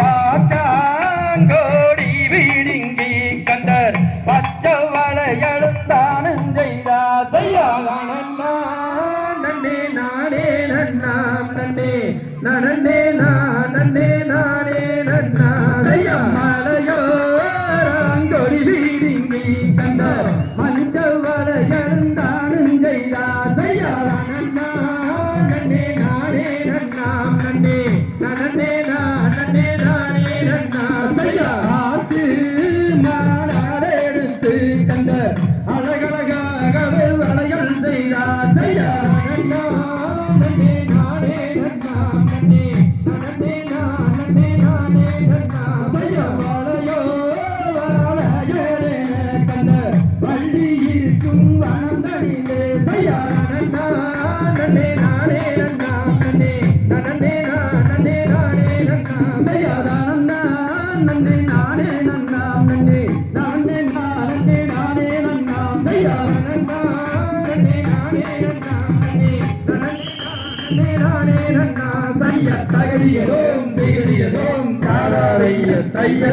பாச்சாங்கோடி வீடுங்கி கண்டர். பச்சவளை எழுந்தானும் செய்தா. செய்யாதான் நன்னே நானே நன்னாம் நன்னே நன்னே நான் நன்னே நானே நன்னா செய்யா மலையோராங்கோடி வீடுங்கி கண்டர். மலித்தவளை எழுந்தானும் செய்தா. செய்யாதான் நன்னா நன்னே நானே நன்னாம் நன்னே நன்னே நன்றி நானே நன்னா நன்றி நான் நீரானே நன்னா சைய